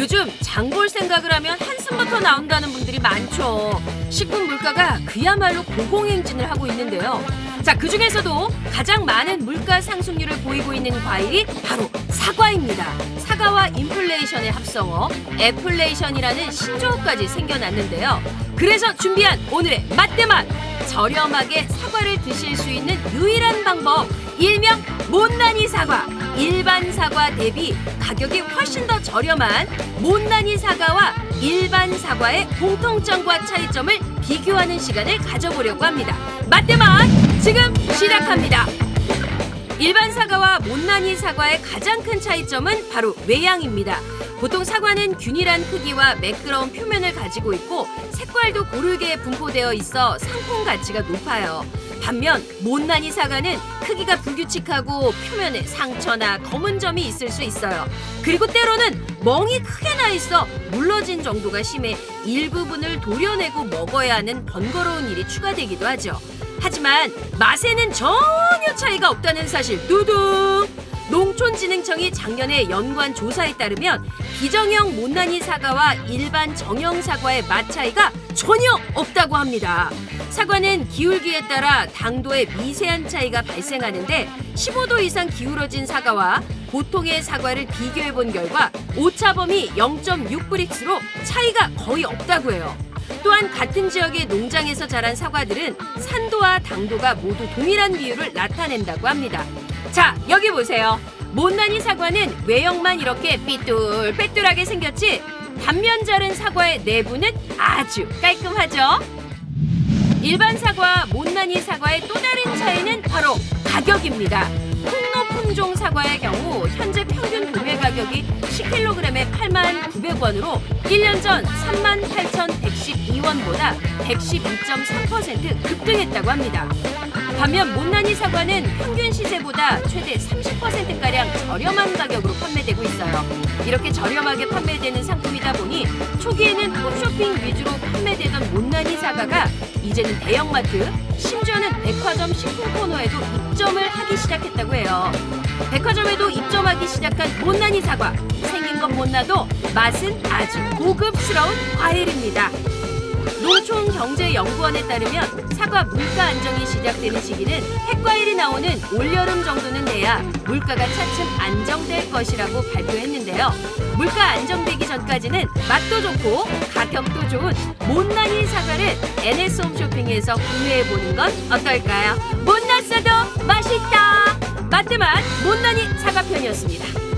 요즘 장볼 생각을 하면 한숨부터 나온다는 분들이 많죠. 식품 물가가 그야말로 고공행진을 하고 있는데요. 자, 그 중에서도 가장 많은 물가 상승률을 보이고 있는 과일이 바로 사과입니다. 사과와 인플레이션의 합성어, 애플레이션이라는 신조어까지 생겨났는데요. 그래서 준비한 오늘의 맛대맛! 저렴하게 사과를 드실 수 있는 유일한 방법, 일명 못난이 사과. 일반 사과 대비 가격이 훨씬 더 저렴한 못난이 사과와 일반 사과의 공통점과 차이점을 비교하는 시간을 가져보려고 합니다. 맛대맛 지금 시작합니다. 일반 사과와 못난이 사과의 가장 큰 차이점은 바로 외양입니다. 보통 사과는 균일한 크기와 매끄러운 표면을 가지고 있고 색깔도 고르게 분포되어 있어 상품 가치가 높아요. 반면 못난이 사과는 크기가 불규칙하고 표면에 상처나 검은 점이 있을 수 있어요. 그리고 때로는 멍이 크게 나 있어 물러진 정도가 심해 일부분을 도려내고 먹어야 하는 번거로운 일이 추가되기도 하죠. 하지만 맛에는 전혀 차이가 없다는 사실 두둥! 농촌진흥청이 작년에 연구한 조사에 따르면 비정형 못난이 사과와 일반 정형 사과의 맛 차이가 전혀 없다고 합니다. 사과는 기울기에 따라 당도의 미세한 차이가 발생하는데 15도 이상 기울어진 사과와 보통의 사과를 비교해 본 결과 오차범위 0.6브릭스로 차이가 거의 없다고 해요. 또한 같은 지역의 농장에서 자란 사과들은 산도와 당도가 모두 동일한 비율을 나타낸다고 합니다. 자, 여기 보세요. 못난이 사과는 외형만 이렇게 삐뚤빼뚤하게 생겼지 단면 자른 사과의 내부는 아주 깔끔하죠. 일반 사과, 못난이 사과의 또 다른 차이는 바로 가격입니다. 풍로 품종 사과의 경우 현재 평균 도매 가격이 10kg에 8만 900원으로 1년 전 3만 8,112 원보다 112.3% 급등했다고 합니다. 반면 못난이 사과는 평균 시세보다 최대 30%가량 저렴한 가격으로 판매되고 있어요. 이렇게 저렴하게 판매되는 상품이다 보니 초기에는 홈쇼핑 위주로 판매되던 못난이 사과가 이제는 대형마트, 심지어는 백화점 식품 코너에도 입점을 하기 시작했다고 해요. 백화점에도 입점하기 시작한 못난이 사과. 생긴 건 못나도 맛은 아주 고급스러운 과일입니다. 농촌경제연구원에 따르면 사과 물가 안정이 시작되는 시기는 핵과일이 나오는 올여름 정도는 돼야 물가가 차츰 안정될 것이라고 발표했는데요. 물가 안정되기 전까지는 맛도 좋고 가격도 좋은 못난이 사과를 NS 홈쇼핑에서 구매해 보는 건 어떨까요? 못났어도 맛있다. 맛대맛 못난이 사과 편이었습니다.